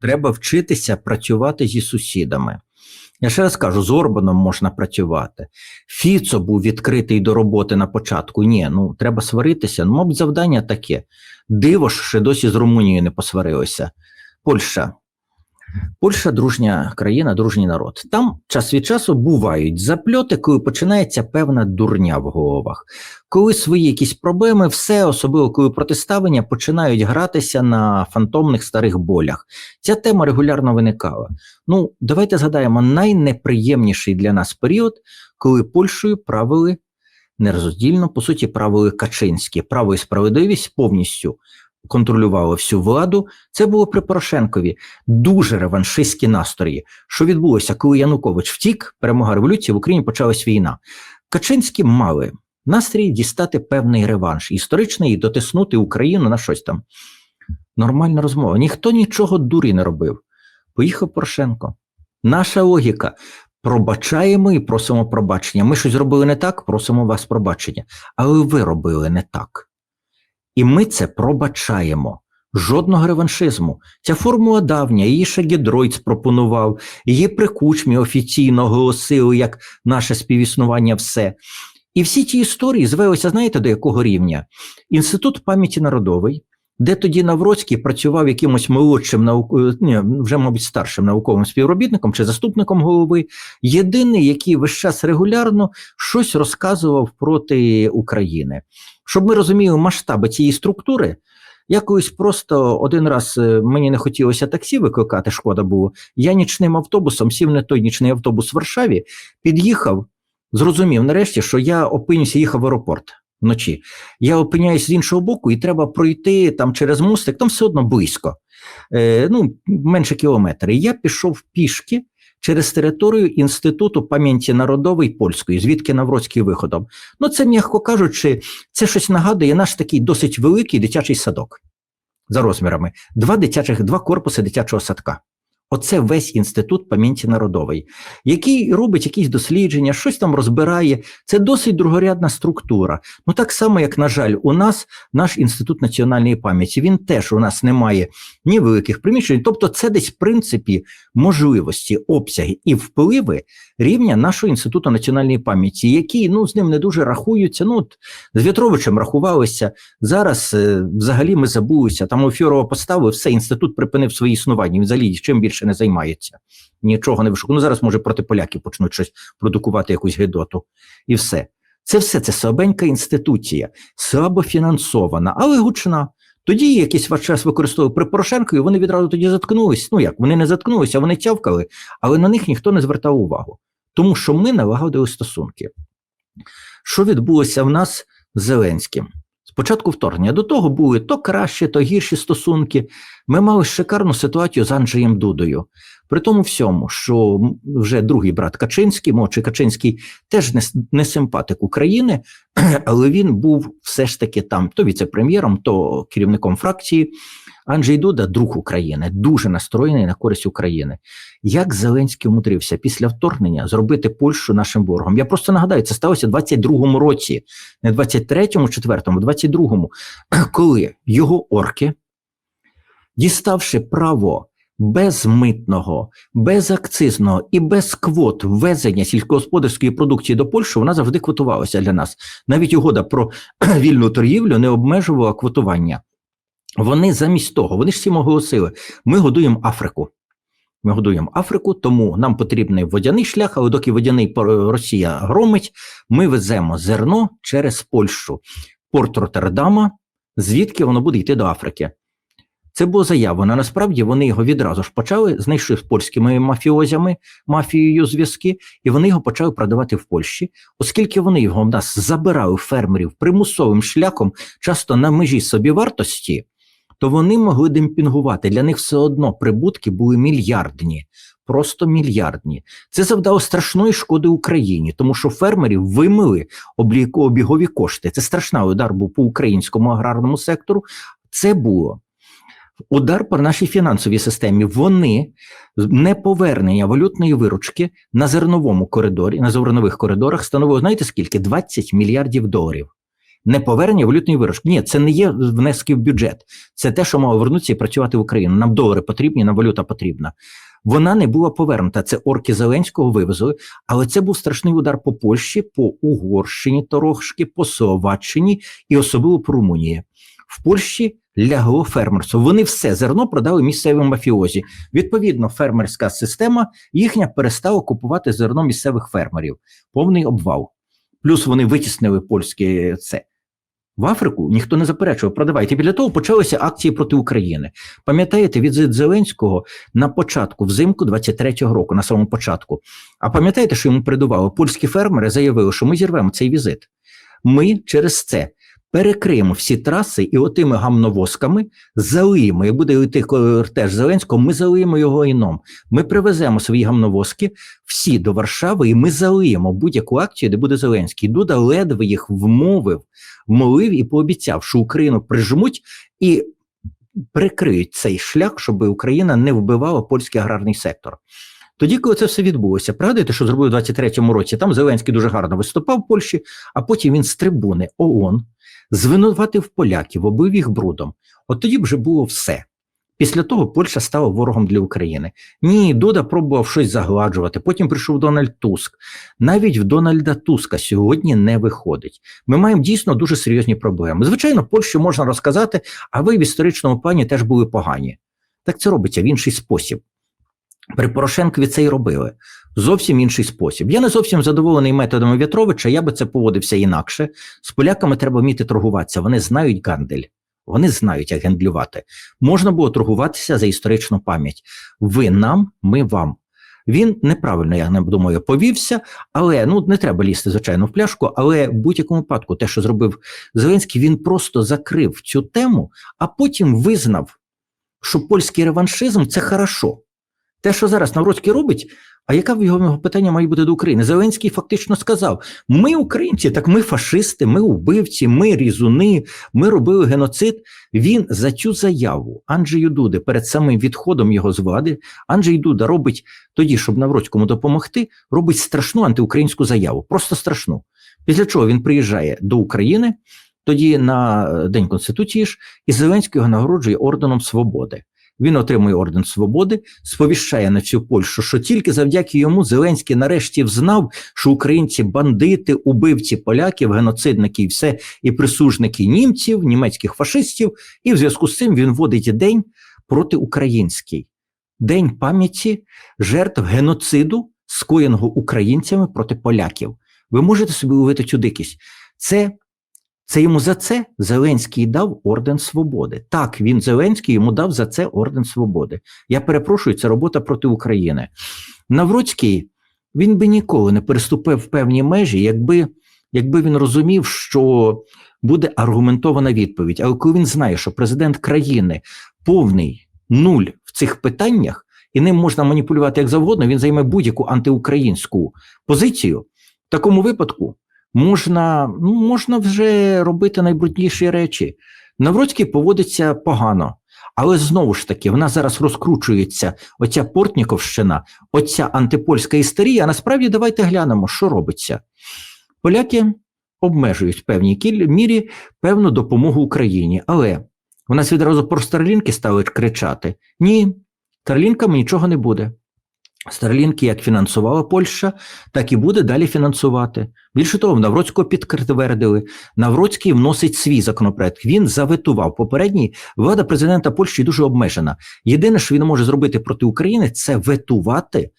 Треба вчитися працювати зі сусідами. Я ще раз кажу, з Орбаном можна працювати. Фіцо був відкритий до роботи на початку. Ні, ну треба сваритися. Ну, мабуть, завдання таке. Диво, що ще досі з Румунією не посварилися. Польща. Польща дружня країна, дружній народ. Там час від часу бувають запльоти, коли починається певна дурня в головах. Коли свої якісь проблеми, все, особливо коли протиставлення, починають гратися на фантомних старих болях. Ця тема регулярно виникала. Ну, давайте згадаємо найнеприємніший для нас період, коли Польщею правили нероздільно, по суті, правили Качинські, право і справедливість повністю контролювали всю владу. Це було при Порошенкові дуже реваншистські настрої. Що відбулося, коли Янукович втік, перемога революції, в Україні почалась війна. Качинські мали настрій дістати певний реванш історичний і дотиснути Україну на щось там. Нормальна розмова. Ніхто нічого дурі не робив. Поїхав Порошенко. Наша логіка. Пробачаємо і просимо пробачення. Ми щось зробили не так, просимо вас пробачення. Але ви робили не так. І ми це пробачаємо. Жодного реваншизму. Ця формула давня, її ще Гідройц пропонував, її при кучмі офіційно оголосили як наше співіснування все. І всі ті історії звелися, знаєте, до якого рівня? Інститут пам'яті народовий, де тоді Навроцький працював якимось молодшим науковим, ні, вже, мабуть, старшим науковим співробітником чи заступником голови, єдиний, який весь час регулярно щось розказував проти України. Щоб ми розуміли масштаби цієї структури, я колись просто один раз е, мені не хотілося таксі викликати, шкода було. Я нічним автобусом сів на той нічний автобус в Варшаві, під'їхав, зрозумів нарешті, що я опинюся, їхав в аеропорт вночі. Я опиняюсь з іншого боку, і треба пройти там через мостик, там все одно близько, е, ну, менше кілометра. І я пішов пішки через територію Інституту пам'яті народової польської, звідки Навроцький виходом. Ну, це, м'яко кажучи, це щось нагадує наш такий досить великий дитячий садок за розмірами. Два дитячих, два корпуси дитячого садка. Оце весь інститут пам'яті народової, який робить якісь дослідження, щось там розбирає. Це досить другорядна структура. Ну так само, як, на жаль, у нас наш інститут національної пам'яті. Він теж у нас не має ні великих приміщень. Тобто, це десь в принципі можливості, обсяги і впливи рівня нашого інституту національної пам'яті, які ну з ним не дуже рахуються. Ну от з В'ятровичем рахувалися зараз. е, Взагалі ми забулися. Там у Фьорова поставили, все інститут припинив своє існування. Взагалі чим більше не займається. Нічого не вишукує. Ну зараз може проти поляків почнуть щось продукувати, якусь гидоту, і все. Це все це слабенька інституція, слабо фінансована, але гучна. Тоді якийсь ваш час використовував при Порошенку, і вони відразу тоді заткнулись. Ну як вони не заткнулися, вони тявкали, але на них ніхто не звертав увагу. Тому що ми налагодили стосунки. Що відбулося в нас з Зеленським? Спочатку вторгнення до того були то краще, то гірші стосунки. Ми мали шикарну ситуацію з Анджеєм Дудою. При тому всьому, що вже другий брат Качинський, мовчи Качинський, теж не, не симпатик України, але він був все ж таки там то віце-прем'єром, то керівником фракції. Анджей Дуда, друг України, дуже настроєний на користь України. Як Зеленський умудрився після вторгнення зробити Польщу нашим ворогом? Я просто нагадаю, це сталося в 22-му році, не 23-му, 4-му, 22-му, коли його орки, діставши право безмитного, безакцизного і без квот ввезення сільськогосподарської продукції до Польщі, вона завжди квотувалася для нас. Навіть угода про вільну торгівлю не обмежувала квотування. Вони замість того, вони ж всім оголосили, ми годуємо Африку. Ми годуємо Африку, тому нам потрібний водяний шлях, але доки водяний Росія громить, ми веземо зерно через Польщу, порт Роттердама, звідки воно буде йти до Африки. Це було заявлено. Насправді вони його відразу ж почали, знайшли з польськими мафіозями, мафією зв'язки, і вони його почали продавати в Польщі, оскільки вони його в нас забирали фермерів примусовим шляхом, часто на межі собівартості, то вони могли демпінгувати. Для них все одно прибутки були мільярдні, просто мільярдні. Це завдало страшної шкоди Україні, тому що фермерів вимили обігові кошти. Це страшний удар був по українському аграрному сектору. Це було. Удар по нашій фінансовій системі. Вони неповернення валютної виручки на зерновому коридорі, на зернових коридорах становило, знаєте скільки? 20 мільярдів доларів. Не повернення валютної виручки. Ні, це не є внески в бюджет. Це те, що мало вернутися і працювати в Україну. Нам долари потрібні, нам валюта потрібна. Вона не була повернута. Це орки Зеленського вивезли, але це був страшний удар по Польщі, по Угорщині, трошки, по Словаччині і особливо по Румунії. В Польщі лягло фермерство. Вони все зерно продали місцевим мафіозі. Відповідно, фермерська система їхня перестала купувати зерно місцевих фермерів. Повний обвал. Плюс вони витіснили польське це. В Африку ніхто не заперечував, продавайте. Після того почалися акції проти України. Пам'ятаєте, візит Зеленського на початку, взимку 23-го року, на самому початку. А пам'ятаєте, що йому передували? Польські фермери заявили, що ми зірвемо цей візит. Ми через це перекриємо всі траси і отими гамновозками залиємо. І буде йти кортеж Зеленського, ми залиємо його іном. Ми привеземо свої гамновозки всі до Варшави, і ми залиємо будь-яку акцію, де буде Зеленський. Дуда ледве їх вмовив, вмолив і пообіцяв, що Україну прижмуть і прикриють цей шлях, щоб Україна не вбивала польський аграрний сектор. Тоді, коли це все відбулося, пригадуєте, що зробив у 23-му році, там Зеленський дуже гарно виступав в Польщі, а потім він з трибуни ООН звинуватив поляків, обив їх брудом. От тоді вже було все. Після того Польща стала ворогом для України. Ні, Дуда пробував щось загладжувати. Потім прийшов Дональд Туск. Навіть в Дональда Туска сьогодні не виходить. Ми маємо дійсно дуже серйозні проблеми. Звичайно, Польщу можна розказати, а ви в історичному плані теж були погані. Так це робиться в інший спосіб. При Порошенкові це і робили. Зовсім інший спосіб. Я не зовсім задоволений методами В'ятровича, я би це поводився інакше. З поляками треба вміти торгуватися. Вони знають гандель. Вони знають, як гендлювати. Можна було торгуватися за історичну пам'ять. Ви нам, ми вам. Він неправильно, я не думаю, повівся, але ну не треба лізти, звичайно, в пляшку. Але в будь-якому випадку, те, що зробив Зеленський, він просто закрив цю тему, а потім визнав, що польський реваншизм це хорошо. Те, що зараз Навроцький робить, а яка в його питання має бути до України? Зеленський фактично сказав: ми українці, так ми фашисти, ми убивці, ми різуни, ми робили геноцид. Він за цю заяву Анджею Дуди перед самим відходом його з влади, Анджей Дуда робить тоді, щоб Навроцькому допомогти, робить страшну антиукраїнську заяву, просто страшну. Після чого він приїжджає до України, тоді на День Конституції ж, і Зеленський його нагороджує орденом свободи. Він отримує орден свободи, сповіщає на цю Польщу, що тільки завдяки йому Зеленський нарешті взнав, що українці бандити, убивці поляків, геноцидники і все, і присужники німців, німецьких фашистів. І в зв'язку з цим він вводить день протиукраїнський, день пам'яті жертв геноциду, скоєного українцями проти поляків. Ви можете собі уявити цю дикість. Це це йому за це Зеленський дав орден свободи. Так, він Зеленський йому дав за це орден свободи. Я перепрошую, це робота проти України. Навроцький він би ніколи не переступив в певні межі, якби якби він розумів, що буде аргументована відповідь. Але коли він знає, що президент країни повний нуль в цих питаннях, і ним можна маніпулювати як завгодно, він займе будь-яку антиукраїнську позицію. В такому випадку можна ну, можна вже робити найбрудніші речі. Навроцький поводиться погано, але знову ж таки, в нас зараз розкручується оця Портніковщина, оця антипольська історія. А насправді давайте глянемо, що робиться. Поляки обмежують в певній мірі певну допомогу Україні, але в нас відразу про Старлінки стали кричати: ні, Старлінкам нічого не буде. Старлінки як фінансувала Польща, так і буде далі фінансувати. Більше того, Навроцького підтвердили. Навроцький вносить свій законопроект. Він заветував попередній влада президента Польщі дуже обмежена. Єдине, що він може зробити проти України, це ветувати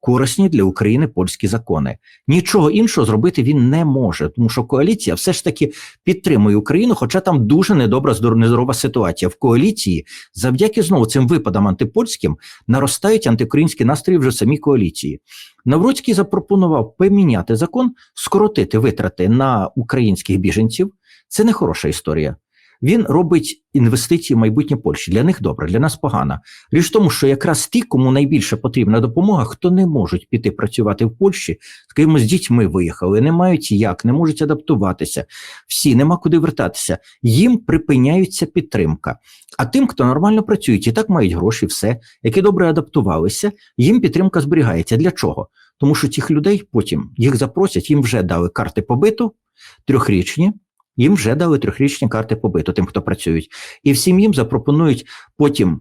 корисні для України польські закони. Нічого іншого зробити він не може, тому що коаліція все ж таки підтримує Україну, хоча там дуже недобра нездорова ситуація в коаліції. Завдяки знову цим випадам антипольським наростають антиукраїнські настрої вже самі коаліції. Навроцький запропонував поміняти закон, скоротити витрати на українських біженців. Це не хороша історія. Він робить інвестиції в майбутнє Польщі. Для них добре, для нас погано. Річ в тому, що якраз ті, кому найбільше потрібна допомога, хто не можуть піти працювати в Польщі, скажімо, з дітьми виїхали, не мають як, не можуть адаптуватися. Всі нема куди вертатися. Їм припиняється підтримка. А тим, хто нормально працюють і так мають гроші, все, які добре адаптувалися, їм підтримка зберігається. Для чого? Тому що тих людей потім їх запросять, їм вже дали карти побиту трьохрічні Їм вже дали трьохрічні карти побиту, тим, хто працюють, і всім їм запропонують потім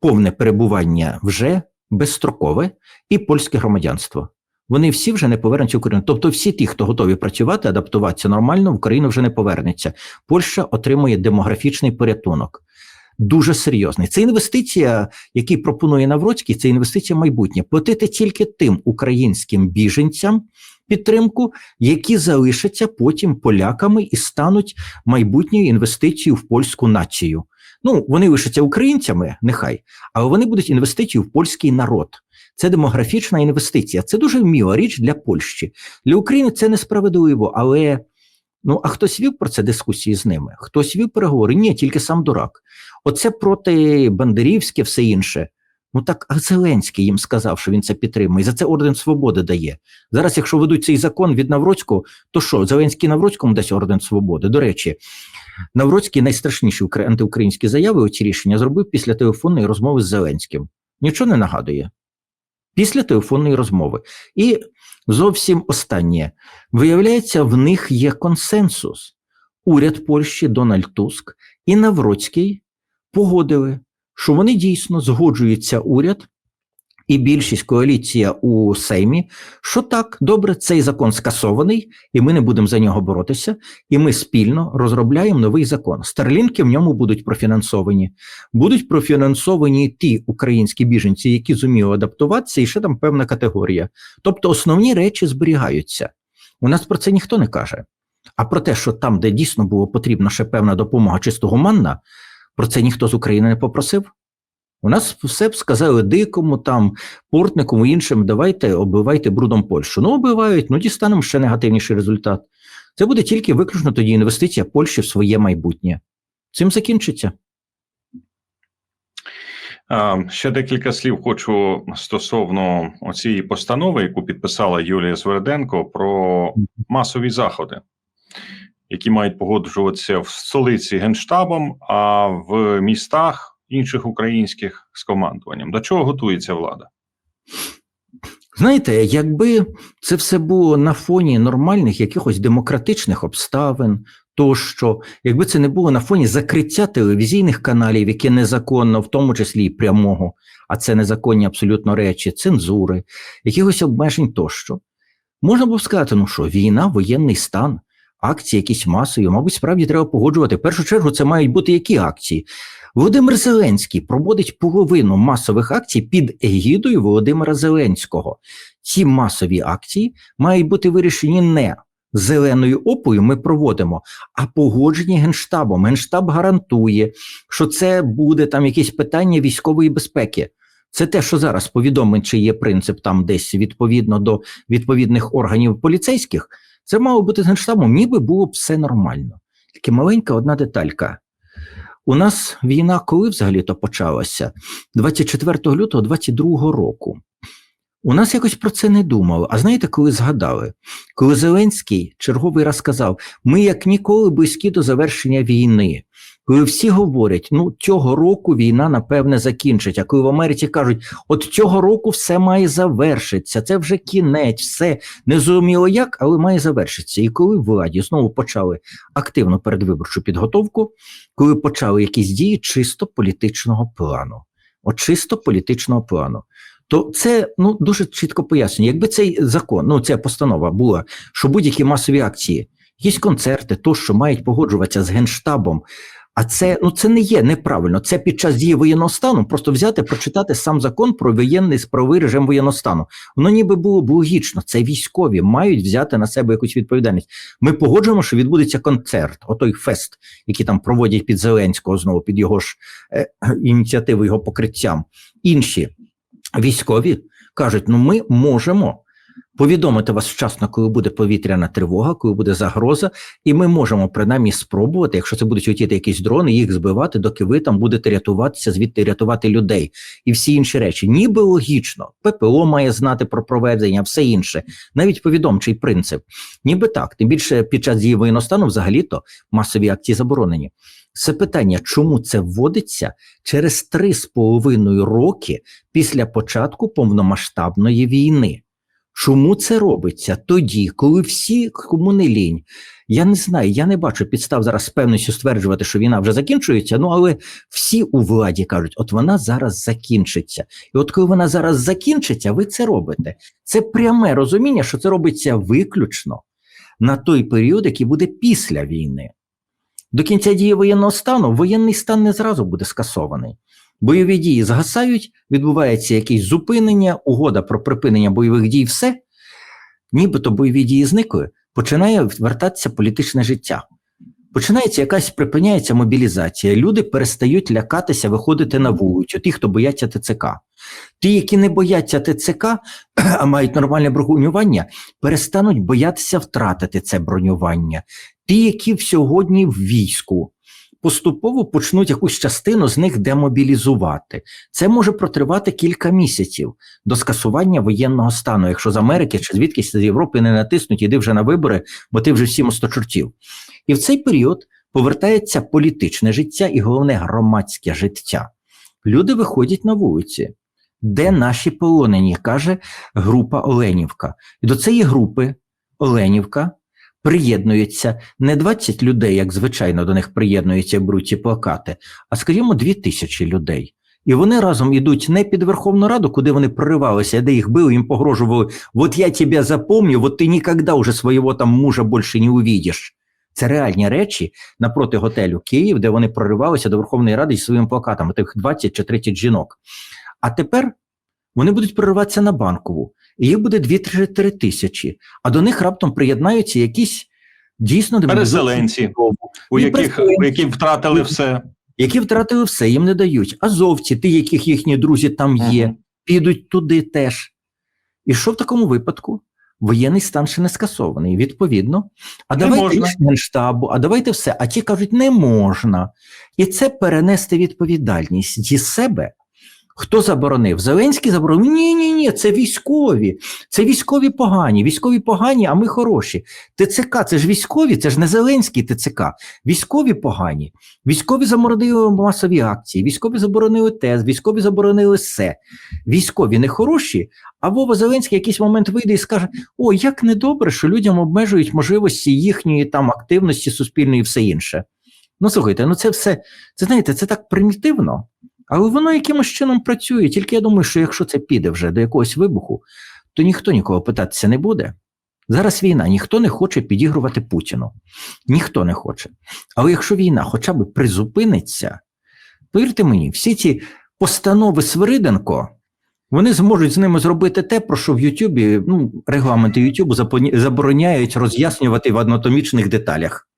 повне перебування вже безстрокове і польське громадянство. Вони всі вже не повернуться в Україну. Тобто, всі ті, хто готові працювати, адаптуватися нормально, в Україну вже не повернеться. Польща отримує демографічний порятунок. Дуже серйозний. Це інвестиція, який пропонує Навроцький, це інвестиція майбутнє. Платити тільки тим українським біженцям підтримку, які залишаться потім поляками і стануть майбутньою інвестицією в польську націю. Ну, вони лишаться українцями, нехай, але вони будуть інвестицією в польський народ. Це демографічна інвестиція. Це дуже вміла річ для Польщі. Для України це несправедливо, але ну а хтось вів про це дискусії з ними? Хтось вів переговори? Ні, тільки сам дурак. Оце проти Бандерівське, все інше. Ну так а Зеленський їм сказав, що він це підтримує. За це орден свободи дає. Зараз, якщо ведуть цей закон від Навроцького, то що Зеленський Навроцькому дасть орден свободи? До речі, Навроцький найстрашніші антиукраїнські заяви. Оці рішення зробив після телефонної розмови з Зеленським. Нічого не нагадує. Після телефонної розмови. І зовсім останнє. Виявляється, в них є консенсус. Уряд Польщі Дональд Туск і Навроцький погодили, що вони дійсно згоджуються уряд і більшість коаліція у Сеймі, що так, добре, цей закон скасований, і ми не будемо за нього боротися. І ми спільно розробляємо новий закон. Старлінки в ньому будуть профінансовані. Будуть профінансовані ті українські біженці, які зуміли адаптуватися, і ще там певна категорія. Тобто основні речі зберігаються. У нас про це ніхто не каже. А про те, що там, де дійсно було потрібна ще певна допомога чисто гуманна, про це ніхто з України не попросив. У нас все б сказали дикому, там, портникому, іншим, давайте оббивайте брудом Польщу. Ну, оббивають, ну дістанемо ще негативніший результат. Це буде тільки виключно тоді інвестиція Польщі в своє майбутнє. Цим закінчиться. Ще декілька слів хочу стосовно цієї постанови, яку підписала Юлія Сверденко, про масові заходи, які мають погоджуватися в столиці генштабом, а в містах інших українських з командуванням. До чого готується влада? Знаєте, якби це все було на фоні нормальних якихось демократичних обставин, тощо, якби це не було на фоні закриття телевізійних каналів, які незаконно, в тому числі і прямого, а це незаконні абсолютно речі, цензури, якихось обмежень тощо, можна було сказати, ну що, війна, воєнний стан, акції, якісь масові, мабуть, справді треба погоджувати. В першу чергу це мають бути які акції? Володимир Зеленський проводить половину масових акцій під егідою Володимира Зеленського. Ці масові акції мають бути вирішені не зеленою опою. Ми проводимо, а погоджені генштабом. Генштаб гарантує, що це буде там якесь питання військової безпеки. Це те, що зараз повідомить, чи є принцип там десь відповідно до відповідних органів поліцейських. Це мало бути з генштабом, ніби було б все нормально. Тільки маленька одна деталька. У нас війна коли взагалі-то почалася? 24 лютого 22 року. У нас якось про це не думали. А знаєте, коли згадали? Коли Зеленський черговий раз сказав: ми як ніколи близькі до завершення війни. Коли всі говорять, ну цього року війна напевне закінчить. А коли в Америці кажуть, от цього року все має завершитися, це вже кінець, все не зрозуміло як, але має завершитися. І коли владі знову почали активну передвиборчу підготовку, коли почали якісь дії чисто політичного плану, от чисто політичного плану. То це ну дуже чітко пояснює. Якби цей закон, ну ця постанова була, що будь-які масові акції, якісь концерти, то що мають погоджуватися з генштабом, а це ну це не є неправильно. Це під час дії воєнного стану просто взяти, прочитати сам закон про воєнний правовий режим воєнного стану. Воно ніби було б логічно. Це військові мають взяти на себе якусь відповідальність. Ми погоджуємо, що відбудеться концерт, отой фест, який там проводять під Зеленського знову під його ж е, ініціативи, його покриттям. Інші військові кажуть: ну ми можемо повідомити вас вчасно, коли буде повітряна тривога, коли буде загроза, і ми можемо принаймні спробувати, якщо це будуть летіти якісь дрони, їх збивати, доки ви там будете рятуватися, звідти рятувати людей і всі інші речі. Ніби логічно, ППО має знати про проведення, все інше, навіть повідомчий принцип. Ніби так, тим більше під час дії стану взагалі-то масові акції заборонені. Це питання, чому це вводиться через три з половиною роки після початку повномасштабної війни. Чому це робиться тоді, коли всі, кому не лінь, я не знаю, я не бачу підстав зараз з певністю стверджувати, що війна вже закінчується. Ну але всі у владі кажуть, от вона зараз закінчиться. І от коли вона зараз закінчиться, ви це робите. Це пряме розуміння, що це робиться виключно на той період, який буде після війни. До кінця дії воєнного стану воєнний стан не зразу буде скасований. Бойові дії згасають, відбувається якесь зупинення, угода про припинення бойових дій, все, нібито бойові дії зникли, починає вертатися політичне життя. Починається якась припиняється мобілізація. Люди перестають лякатися виходити на вулицю, ті, хто бояться ТЦК. Ті, які не бояться ТЦК, а мають нормальне бронювання, перестануть боятися втратити це бронювання. Ті, які сьогодні в війську, поступово почнуть якусь частину з них демобілізувати. Це може протривати кілька місяців до скасування воєнного стану, якщо з Америки чи звідкись з Європи не натиснуть, іди вже на вибори, бо ти вже всім сто чортів. І в цей період повертається політичне життя і головне громадське життя. Люди виходять на вулиці. Де наші полонені, каже група Оленівка. І до цієї групи Оленівка приєднується не 20 людей, як звичайно до них приєднуються і беруть ці плакати, а скажімо, 2 тисячі людей. І вони разом йдуть не під Верховну Раду, куди вони проривалися, де їх били, їм погрожували. От я тебе запомню, от ти ніколи вже свого там мужа більше не увидиш. Це реальні речі напроти готелю Київ, де вони проривалися до Верховної Ради зі своїми плакатами, тих 20 чи 30 жінок. А тепер вони будуть прориватися на банкову, і їх буде 2-3 тисячі, а до них раптом приєднаються якісь дійсно Переселенці, у яких які втратили все. які втратили все, їм не дають. Азовці, ті, яких їхні друзі там є, Мгм. підуть туди теж. І що в такому випадку? Воєнний стан ще не скасований. Відповідно, а Не давайте можна. Генштабу, а давайте все. А ті кажуть, не можна. І це перенести відповідальність зі себе. Хто заборонив? Зеленський заборонив? Ні, ні, ні, це військові. Це військові погані. Військові погані, а ми хороші. ТЦК, це ж військові, це ж не Зеленський ТЦК. Військові погані. Військові заборонили масові акції, військові заборонили ТЕС, військові заборонили все. Військові не хороші, а Вова Зеленський якийсь момент вийде і скаже: О, як недобре, що людям обмежують можливості їхньої там активності суспільної і все інше. Ну слухайте, ну це все, це знаєте, це так примітивно, але воно якимось чином працює. Тільки я думаю, що якщо це піде вже до якогось вибуху, то ніхто нікого питатися не буде. Зараз війна, ніхто не хоче підігрувати Путіну. Ніхто не хоче. Але якщо війна хоча б призупиниться, повірте мені, всі ці постанови Свириденко, вони зможуть з ними зробити те, про що в Ютубі, ну, регламенти Ютубу забороняють роз'яснювати в анатомічних деталях.